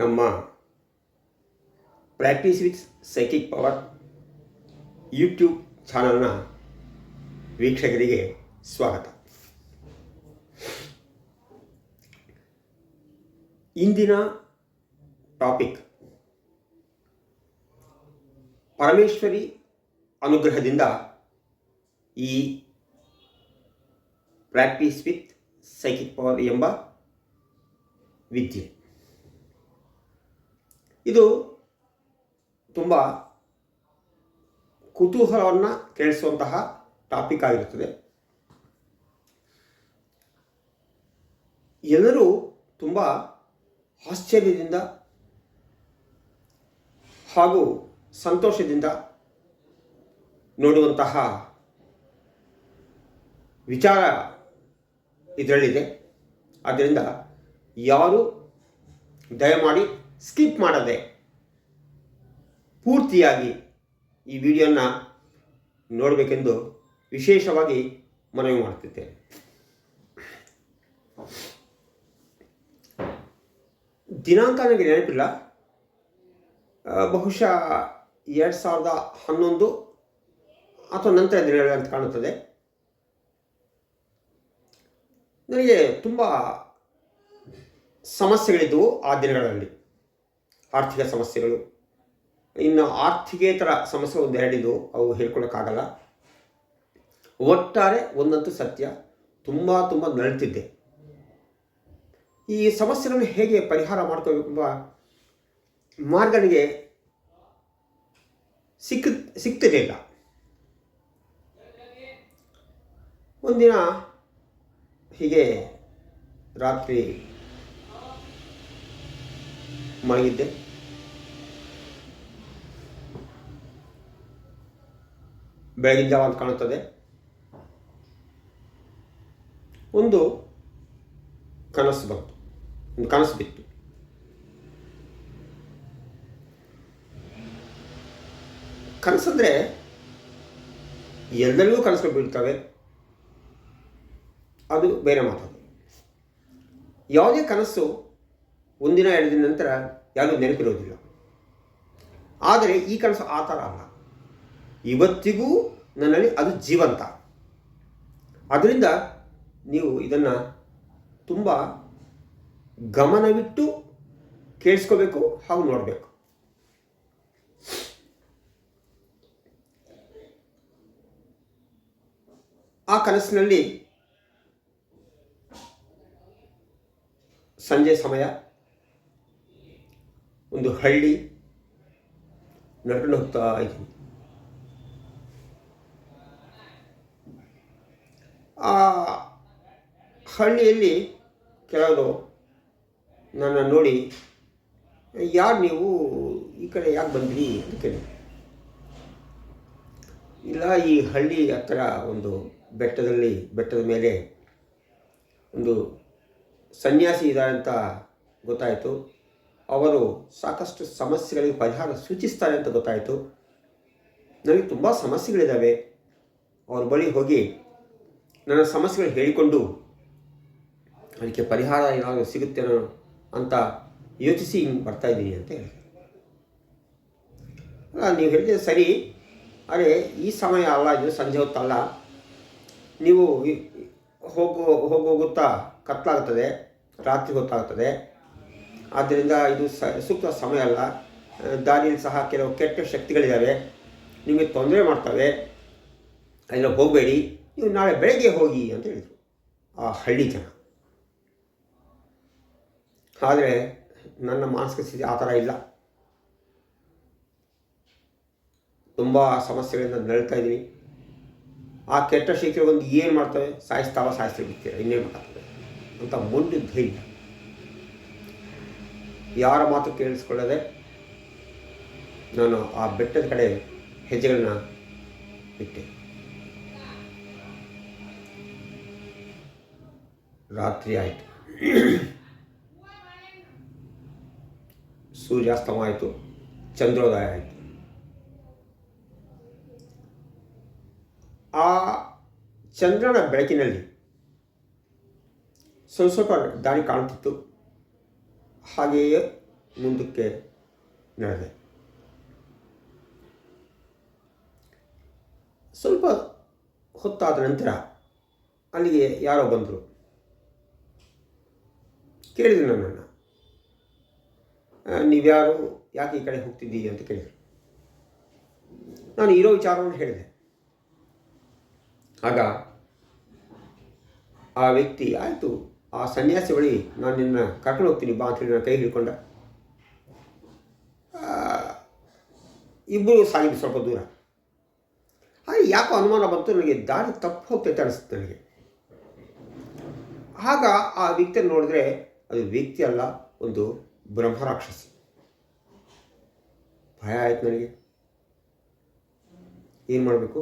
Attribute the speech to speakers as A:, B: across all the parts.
A: ನಮ್ಮ practice with psychic power YouTube ಚಾನಲ್ನ ವೀಕ್ಷಕರಿಗೆ ಸ್ವಾಗತ. ಇಂದಿನ ಟಾಪಿಕ್ ಪರಮೇಶ್ವರಿ ಅನುಗ್ರಹದಿಂದ ಈ ಪ್ರಾಕ್ಟೀಸ್ ವಿತ್ ಸೈಕಿಕ್ ಪವರ್ ಎಂಬ ವಿದ್ಯೆ. ಇದು ತುಂಬ ಕುತೂಹಲವನ್ನು ಕೇಳಿಸುವಂತಹ ಟಾಪಿಕ್ ಆಗಿರುತ್ತದೆ. ಎಲ್ಲರೂ ತುಂಬ ಆಶ್ಚರ್ಯದಿಂದ ಹಾಗೂ ಸಂತೋಷದಿಂದ ನೋಡುವಂತಹ ವಿಚಾರ ಇದರಲ್ಲಿದೆ. ಆದ್ದರಿಂದ ಯಾರು ದಯಮಾಡಿ ಸ್ಕಿಪ್ ಮಾಡದೆ ಪೂರ್ತಿಯಾಗಿ ಈ ವಿಡಿಯೋನ ನೋಡಬೇಕೆಂದು ವಿಶೇಷವಾಗಿ ಮನವಿ ಮಾಡುತ್ತಿದ್ದೇನೆ ದಿನಾಂಕ ನನಗೆ ನೆನಪಿಲ್ಲ. ಬಹುಶಃ ಎರಡು ಸಾವಿರದ ಹನ್ನೊಂದು ಅಥವಾ ನಂತರ ದಿನಗಳು ಅಂತ ಕಾಣುತ್ತದೆ. ನನಗೆ ತುಂಬ ಸಮಸ್ಯೆಗಳಿದ್ದವು ಆ ದಿನಗಳಲ್ಲಿ. ಆರ್ಥಿಕ ಸಮಸ್ಯೆಗಳು. ಇನ್ನು ಆರ್ಥಿಕೇತರ ಸಮಸ್ಯೆ ಒಂದೆರಡಿದು ಅವು ಹೇಳ್ಕೊಳ್ಳೋಕ್ಕಾಗಲ್ಲ ಒಟ್ಟಾರೆ ಒಂದಂತೂ ಸತ್ಯ, ತುಂಬ ತುಂಬ ನರಳುತ್ತಿದ್ದೆ ಈ ಸಮಸ್ಯೆಗಳನ್ನು ಹೇಗೆ ಪರಿಹಾರ ಮಾಡ್ಕೋಬೇಕೆಂಬ ಮಾರ್ಗ ನನಗೆ ಸಿಕ್ಕ ಸಿಗ್ತಿರಲಿಲ್ಲ ಒಂದಿನ ಹೀಗೆ ರಾತ್ರಿ ಮಲಗಿದ್ದೆ. ಬೆಳಗಿನ ಜಾವ ಕಾಣುತ್ತದೆ. ಒಂದು ಕನಸು ಬಂತು. ಒಂದು ಕನಸು ಬಿತ್ತು. ಕನಸಂದ್ರೆ ಎಲ್ಲರಿಗೂ ಕನಸುಗಳು ಬೀಳ್ತವೆ. ಅದು ಬೇರೆ ಮಾತದು ಯಾವುದೇ ಕನಸು ಒಂದಿನ ಎರಡು ದಿನ ನಂತರ ಯಾರೂ ನೆನಪಿರೋದಿಲ್ಲ. ಆದರೆ ಈ ಕನಸು ಆ ಥರ ಅಲ್ಲ. ಇವತ್ತಿಗೂ ನನ್ನಲ್ಲಿ ಅದು ಜೀವಂತ. ಅದರಿಂದ ನೀವು ಇದನ್ನು ತುಂಬ ಗಮನವಿಟ್ಟು ಕೇಳಿಸ್ಕೋಬೇಕು ಹಾಗೂ ನೋಡಬೇಕು. ಆ ಕನಸಿನಲ್ಲಿ ಸಂಜೆ ಸಮಯ ಒಂದು ಹಳ್ಳಿ ನಡ್ಕೊಂಡು ಹೋಗ್ತಾ ಇದ್ದೀನಿ ಆ ಹಳ್ಳಿಯಲ್ಲಿ ಕೆಲವರು ನನ್ನ ನೋಡಿ, ಯಾರು ನೀವು? ಈ ಕಡೆ ಯಾಕೆ ಬಂದ್ರಿ? ಅಂತ ಕೇಳಿ ಇಲ್ಲ, ಈ ಹಳ್ಳಿ ಹತ್ರ ಒಂದು ಬೆಟ್ಟದಲ್ಲಿ, ಬೆಟ್ಟದ ಮೇಲೆ ಒಂದು ಸನ್ಯಾಸಿ ಇದ್ದಾರೆ ಅಂತ ಗೊತ್ತಾಯಿತು. ಅವರು ಸಾಕಷ್ಟು ಸಮಸ್ಯೆಗಳಿಗೆ ಪರಿಹಾರ ಸೂಚಿಸ್ತಾರೆ ಅಂತ ಗೊತ್ತಾಯಿತು. ನನಗೆ ತುಂಬ ಸಮಸ್ಯೆಗಳಿದ್ದಾವೆ ಅವ್ರ ಬಳಿ ಹೋಗಿ ನನ್ನ ಸಮಸ್ಯೆಗಳು ಹೇಳಿಕೊಂಡು ಅದಕ್ಕೆ ಪರಿಹಾರ ಏನಾದರೂ ಸಿಗುತ್ತೇನೋ ಅಂತ ಯೋಚಿಸಿ ಹಿಂಗೆ ಬರ್ತಾ ಇದ್ದೀನಿ ಅಂತ ಹೇಳಿದೆ. ಅಲ್ಲ, ನೀವು ಹೇಳಿದ್ರೆ ಸರಿ ಅರೆ ಈ ಸಮಯ ಅಲ್ಲ, ಇದು ಸಂಜೆ ಹೊತ್ತಲ್ಲ ನೀವು ಹೋಗು ಹೋಗೋಗುತ್ತಾ ಕತ್ಲಾಗ್ತದೆ, ರಾತ್ರಿ ಹೊತ್ತಾಗ್ತದೆ. ಆದ್ದರಿಂದ ಇದು ಸ, ಸೂಕ್ತ ಸಮಯ ಅಲ್ಲ. ದಾರಿಯಲ್ಲಿ ಸಹ ಕೆಲವು ಕೆಟ್ಟ ಶಕ್ತಿಗಳಿದ್ದಾವೆ ನಿಮಗೆ ತೊಂದರೆ ಮಾಡ್ತವೆ. ಅದೆಲ್ಲ ಹೋಗಬೇಡಿ. ನೀವು ನಾಳೆ ಬೆಳಗ್ಗೆ ಹೋಗಿ ಅಂತ ಹೇಳಿದರು. ಆ ಹಳ್ಳಿ ಜನ. ಆದರೆ ನನ್ನ ಮಾನಸಿಕ ಸ್ಥಿತಿ ಆ ಥರ ಇಲ್ಲ. ತುಂಬ ಸಮಸ್ಯೆಗಳಿಂದ ನಡೀತಾ ಇದ್ದೀನಿ ಆ ಕೆಟ್ಟ ಶಕ್ತಿಗಳು ಬಂದು ಏನು ಮಾಡ್ತವೆ? ಸಾಯಿಸ್ತಾವ ಸಾಯಿಸ್ತಾ ಬಿಡ್ತೀರ ಇನ್ನೇನು ಮಾಡ್ತವೆ ಅಂತ ಮುಂದೆ ಧೈರ್ಯ. ಯಾರ ಮಾತು ಕೇಳಿಸ್ಕೊಳ್ಳದೆ ನಾನು ಆ ಬೆಟ್ಟದ ಕಡೆ ಹೆಜ್ಜೆಗಳನ್ನ ಇಟ್ಟೆ. ರಾತ್ರಿ ಆಯಿತು. ಸೂರ್ಯಾಸ್ತಮ ಆಯಿತು, ಚಂದ್ರೋದಯ ಆಯಿತು. ಆ ಚಂದ್ರನ ಬೆಳಕಿನಲ್ಲಿ ಸ್ವಲ್ಪ ಸ್ವಲ್ಪ ದಾರಿ ಕಾಣುತ್ತಿತ್ತು. ಹಾಗೆಯೇ ಮುಂದಕ್ಕೆ ನಡೆದೆ. ಸ್ವಲ್ಪ ಹೊತ್ತಾದ ನಂತರ ಅಲ್ಲಿಗೆ ಯಾರೋ ಬಂದರು. ಕೇಳಿದರು ನನ್ನನ್ನು. ನೀವ್ಯಾರು, ಯಾಕೆ ಈ ಕಡೆ ಹೋಗ್ತಿದ್ದೀರಿ ಅಂತ ಕೇಳಿದರು. ನಾನು ಇರೋ ವಿಚಾರವನ್ನು ಹೇಳಿದೆ. ಆಗ ಆ ವ್ಯಕ್ತಿ, ಆಯಿತು ಆ ಸನ್ಯಾಸಿ ಬಳಿ ನಾನು ನಿನ್ನ ಕರ್ಕೊಂಡು ಹೋಗ್ತೀನಿ ಬಾ ಅಂತೇಳಿ ನನ್ನ ಕೈ ಹಿಡ್ಕೊಂಡ. ಇಬ್ಬರು ಸಾಗಿದ್ದು ಸ್ವಲ್ಪ ದೂರ. ಆದರೆ ಯಾಕೋ ಅನುಮಾನ ಬಂತು, ನನಗೆ ದಾರಿ ತಪ್ಪು ಹೋಗ್ತೈತೆ ಅನಿಸ್ತು ನನಗೆ. ಆಗ ಆ ವ್ಯಕ್ತಿಯನ್ನು ನೋಡಿದ್ರೆ ಅದು ವ್ಯಕ್ತಿ ಅಲ್ಲ, ಒಂದು ಬ್ರಹ್ಮರಾಕ್ಷಸಿ ಭಯ ಆಯ್ತು ನನಗೆ. ಏನು ಮಾಡಬೇಕು?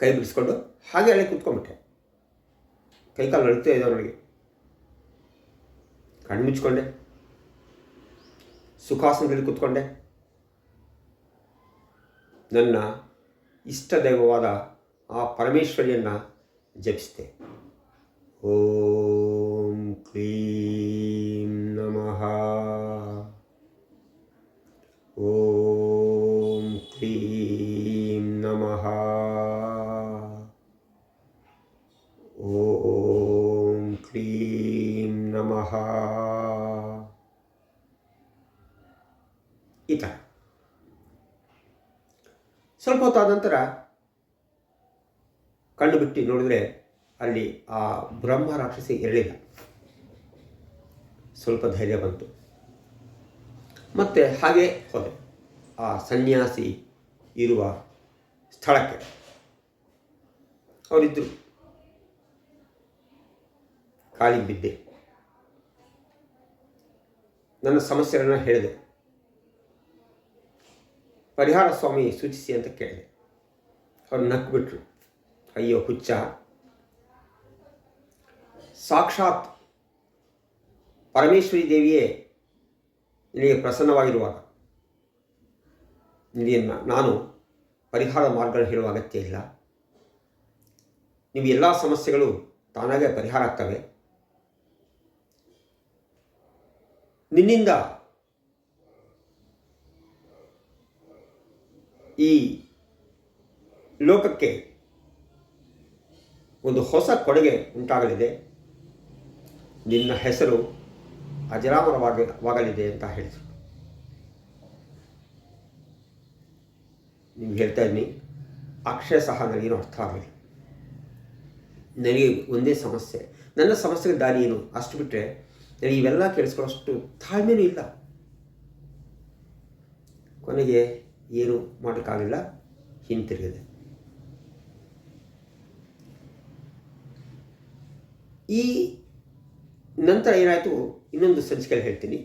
A: ಕೈ ಬಿಡಿಸ್ಕೊಂಡು ಹಾಗೆ ಅಲ್ಲೇ ಕೂತ್ಕೊಂಡ್ಬಿಟ್ಟೆ. ಕೈಕಾಲು ನಡುತ್ತಾ ಇದ್ದಾವೆ ಕಣ್ಣು ಮುಚ್ಕೊಂಡೆ ಸುಖಾಸನದಲ್ಲಿ ಕೂತ್ಕೊಂಡೆ. ನನ್ನ ಇಷ್ಟ ದೈವವಾದ ಆ ಪರಮೇಶ್ವರಿಯನ್ನು ಜಪಿಸಿದೆ. ಓಂ ಕ್ಲೀಂ ನಮಃ ಈ ಸ್ವಲ್ಪ ಹೊತ್ತಾದ ನಂತರ ಕಣ್ಣು ಬಿಟ್ಟು ನೋಡಿದ್ರೆ ಅಲ್ಲಿ ಆ ಬ್ರಹ್ಮ ರಾಕ್ಷಸಿ ಇರಲಿಲ್ಲ. ಸ್ವಲ್ಪ ಧೈರ್ಯ ಬಂತು. ಮತ್ತೆ ಹಾಗೆ ಹೋದೆ. ಆ ಸನ್ಯಾಸಿ ಇರುವ ಸ್ಥಳಕ್ಕೆ. ಅವರಿದ್ದರು ಕಾಲಿಗೆ ಬಿದ್ದೆ. ನನ್ನ ಸಮಸ್ಯೆಗಳನ್ನು ಹೇಳಿದೆ. ಪರಿಹಾರ ಸ್ವಾಮಿ ಸೂಚಿಸಿ ಅಂತ ಕೇಳಿದೆ. ಅವ್ರು ನಕ್ಬಿಟ್ರು. ಅಯ್ಯೋ, ಹುಚ್ಚ. ಸಾಕ್ಷಾತ್ ಪರಮೇಶ್ವರಿ ದೇವಿಯೇ ನಿನಗೆ ಪ್ರಸನ್ನವಾಗಿರುವಾಗ, ನಿನಗೆ ನಾನು ಪರಿಹಾರ ಮಾರ್ಗಗಳು ಹೇಳುವ ಅಗತ್ಯ ಇಲ್ಲ. ನೀವು ಎಲ್ಲ ಸಮಸ್ಯೆಗಳು ತಾನಾಗೇ ಪರಿಹಾರ ಆಗ್ತವೆ. ನಿನ್ನಿಂದ ಈ ಲೋಕಕ್ಕೆ ಒಂದು ಹೊಸ ಕೊಡುಗೆ ಉಂಟಾಗಲಿದೆ. ನಿನ್ನ ಹೆಸರು ಅಜರಾಮರವಾಗಲಿದೆ ಅಂತ ಹೇಳಿದರು. ನೀವು ಹೇಳ್ತಾ ಇದ್ದೀನಿ, ಅಕ್ಷಯ ಸಹ ನನಗೇನು ಅರ್ಥ ಆಗಲಿ ನನಗೆ ಒಂದೇ ಸಮಸ್ಯೆ. ನನ್ನ ಸಮಸ್ಯೆಗೆ ದಾರಿ ಏನು? ಅಷ್ಟು ಬಿಟ್ಟರೆ ನನಗೆ ಇವೆಲ್ಲ ಕೇಳಿಸ್ಕೊಳ್ಳೋಷ್ಟು ತಾಳ್ಮೆನೂ ಇಲ್ಲ. ಕೊನೆಗೆ ಏನು ಮಾಡೋಕ್ಕಾಗಲಿಲ್ಲ ಹಿಂತಿರುಗಿದೆ ಈ ನಂತರ ಏನಾಯಿತು? ಇನ್ನೊಂದು ಸಂಚಿಕೆಯಲ್ಲಿ ಹೇಳ್ತೀನಿ.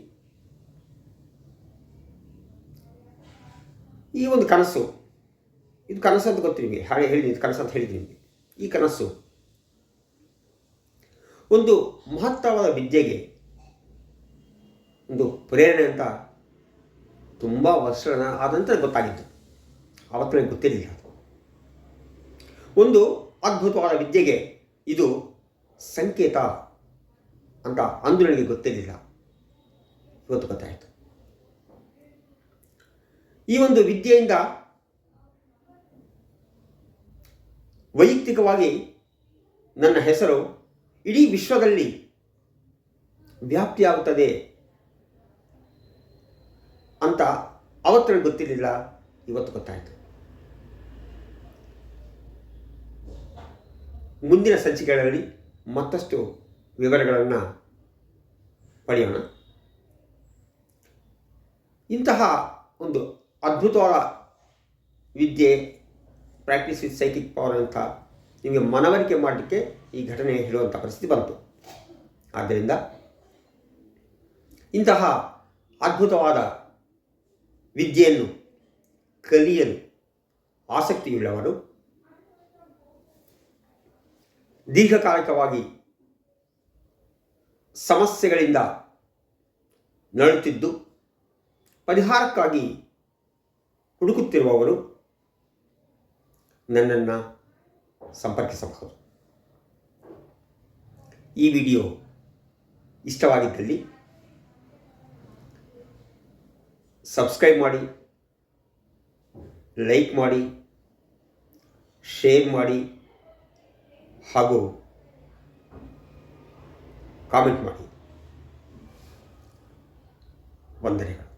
A: ಈ ಒಂದು ಕನಸು, ಇದು ಕನಸು ಅಂತ ಗೊತ್ತು ನಿಮಗೆ. ಹಾಗೆ ಹೇಳಿದ್ದೀನಿ ಕನಸು ಅಂತ ಹೇಳಿದ್ದೀನಿ ನಿಮಗೆ. ಈ ಕನಸು ಒಂದು ಮಹತ್ತರವಾದ ವಿದ್ಯೆಗೆ ಒಂದು ಪ್ರೇರಣೆ ಅಂತ ತುಂಬ ವರ್ಷಗಳ ಆದಂತ ಗೊತ್ತಾಗಿತ್ತು. ಅವತ್ತು ನನಗೆ ಗೊತ್ತಿರಲಿಲ್ಲ ಒಂದು ಅದ್ಭುತವಾದ ವಿದ್ಯೆಗೆ ಇದು ಸಂಕೇತ ಅಂತ ಅಂದು ನನಗೆ ಗೊತ್ತಿರಲಿಲ್ಲ. ಇವತ್ತು ಗೊತ್ತಾಯಿತು. ಈ ಒಂದು ವಿದ್ಯೆಯಿಂದ ವೈಯಕ್ತಿಕವಾಗಿ ನನ್ನ ಹೆಸರು ಇಡೀ ವಿಶ್ವದಲ್ಲಿ ವ್ಯಾಪ್ತಿಯಾಗುತ್ತದೆ ಅಂತ ಅವತ್ತು ಗೊತ್ತಿರಲಿಲ್ಲ, ಇವತ್ತು ಗೊತ್ತಾಯಿತು. ಮುಂದಿನ ಸಂಚಿಕೆಗಳಲ್ಲಿ ಮತ್ತಷ್ಟು ವಿವರಗಳನ್ನು ಪಡೆಯೋಣ. ಇಂತಹ ಒಂದು ಅದ್ಭುತವಾದ ವಿದ್ಯೆ ಪ್ರಾಕ್ಟೀಸ್ ವಿತ್ ಸೈಕಿಕ್ ಪವರ್ ಅಂತ ನಿಮಗೆ ಮನವರಿಕೆ ಮಾಡಲಿಕ್ಕೆ ಈ ಘಟನೆ ಹೇಳುವಂಥ ಪರಿಸ್ಥಿತಿ ಬಂತು. ಆದ್ದರಿಂದ ಇಂತಹ ಅದ್ಭುತವಾದ ವಿದ್ಯೆಯನ್ನು ಕಲಿಯಲು ಆಸಕ್ತಿಯುಳ್ಳವರು ದೀರ್ಘಕಾಲಿಕವಾಗಿ ಸಮಸ್ಯೆಗಳಿಂದ ನರಳುತ್ತಿದ್ದು ಪರಿಹಾರಕ್ಕಾಗಿ ಹುಡುಕುತ್ತಿರುವವರು ನನ್ನನ್ನು ಸಂಪರ್ಕಿಸಬಹುದು. ಈ ವಿಡಿಯೋ ಇಷ್ಟವಾಗಿದ್ದಲ್ಲಿ ಸಬ್ಸ್ಕ್ರೈಬ್ ಮಾಡಿ ಲೈಕ್ ಮಾಡಿ ಶೇರ್ ಮಾಡಿ ಹಾಗೂ ಕಾಮೆಂಟ್ ಮಾಡಿ. ವಂದನೆಗಳು.